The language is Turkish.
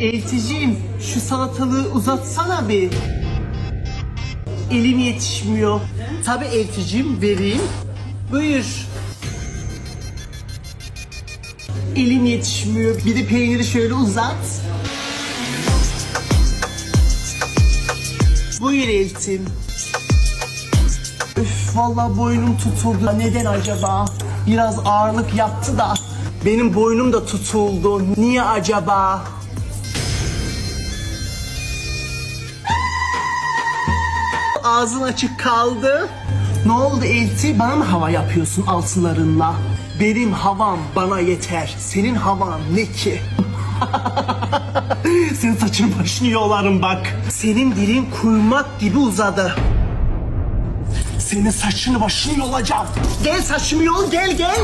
Elticim şu salatalığı uzatsana bir. Elim yetişmiyor. Tabii elticim vereyim. Buyur. Elim yetişmiyor. Bir de peyniri şöyle uzat. Buyur eltim. Üf vallahi boynum tutuldu. Neden acaba? Biraz ağırlık yaptı da. Benim boynum da tutuldu. Niye acaba? Ağzın açık kaldı. Ne oldu Elti? Bana mı hava yapıyorsun altınlarınla? Benim havam bana yeter. Senin havan ne ki? Senin saçını başını yolarım bak. Senin dilin kuymak gibi uzadı. Senin saçını başını yolacağım. Gel saçımı yol gel gel.